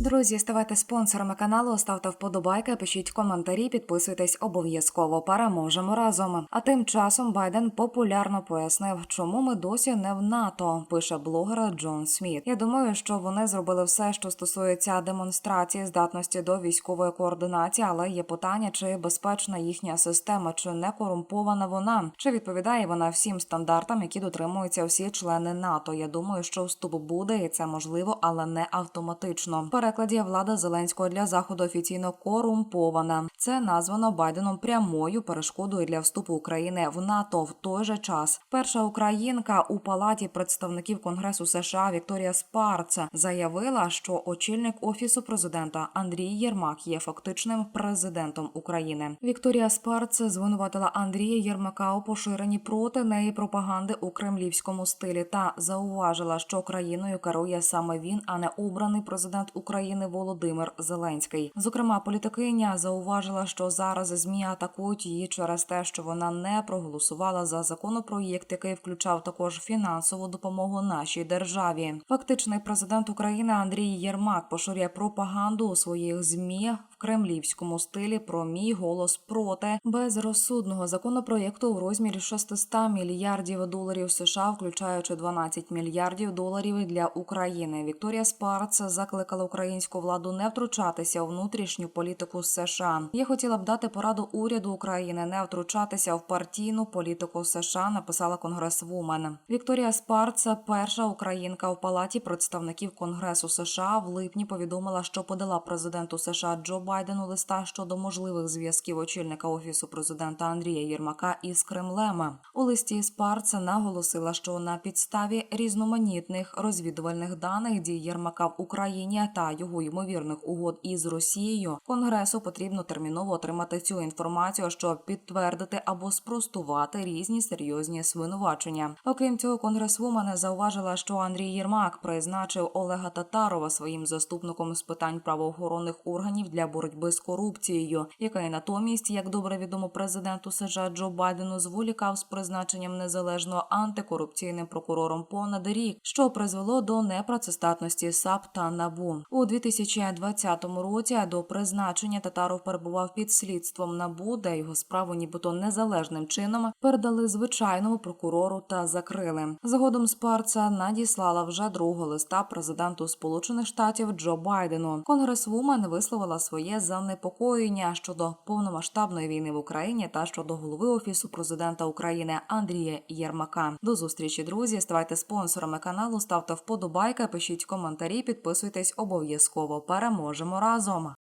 Друзі, ставайте спонсорами каналу, ставте вподобайки, пишіть коментарі, підписуйтесь обов'язково. Переможемо разом. А тим часом Байден популярно пояснив, чому ми досі не в НАТО. Пише блогер Джон Сміт. Я думаю, що вони зробили все, що стосується демонстрації здатності до військової координації, але є питання, чи безпечна їхня система, чи не корумпована вона, чи відповідає вона всім стандартам, які дотримуються всі члени НАТО. Я думаю, що вступ буде, і це можливо, але не автоматично. Перекладі влада Зеленського для заходу офіційно корумпована. Це названо Байденом прямою перешкодою для вступу України в НАТО. В той же час перша українка у палаті представників Конгресу США Вікторія Спарц заявила, що очільник офісу президента Андрій Єрмак є фактичним президентом України. Вікторія Спарц звинуватила Андрія Єрмака у поширенні проти неї пропаганди у кремлівському стилі та зауважила, що країною керує саме він, а не обраний президент України Володимир Зеленський. Зокрема, політикиня зауважила, що зараз змі атакують її через те, що вона не проголосувала за законопроєкт, який включав також фінансову допомогу нашій державі. Фактичний президент України Андрій Єрмак поширює пропаганду у своїх змі в кремлівському стилі про мій голос проти безрозсудного законопроєкту у розмірі 600 мільярдів доларів США, включаючи 12 мільярдів доларів для України. Вікторія Спарц закликала українську владу не втручатися у внутрішню політику США. Я хотіла б дати пораду уряду України не втручатися в партійну політику США. Написала конгресвумен. Вікторія Спарц, перша українка у палаті представників Конгресу США, в липні повідомила, що подала президенту США Джо Байдену листа щодо можливих зв'язків очільника офісу президента Андрія Єрмака із Кремлем. У листі Спарца наголосила, що на підставі різноманітних розвідувальних даних дій Єрмака в Україні та його ймовірних угод із Росією Конгресу потрібно терміново отримати цю інформацію, щоб підтвердити або спростувати різні серйозні звинувачення. Окрім цього, конгресвумен зауважила, що Андрій Єрмак призначив Олега Татарова своїм заступником з питань правоохоронних органів для боротьби з корупцією, яка й натомість, як добре відомо президенту США Джо Байдену, зволікав з призначенням незалежного антикорупційним прокурором понад рік, що призвело до непрацездатності САП та НАБУ у 2020 році. До призначення Татаров перебував під слідством НАБУ, де його справу, нібито незалежним чином, передали звичайному прокурору та закрили. Згодом Спарца надіслала вже другого листа президенту Сполучених Штатів Джо Байдену. Конгресвумен висловила своє занепокоєння щодо повномасштабної війни в Україні та щодо голови офісу президента України Андрія Єрмака. До зустрічі, друзі. Ставайте спонсорами каналу, ставте вподобайки, пишіть коментарі, підписуйтесь обов'язково. Переможемо разом.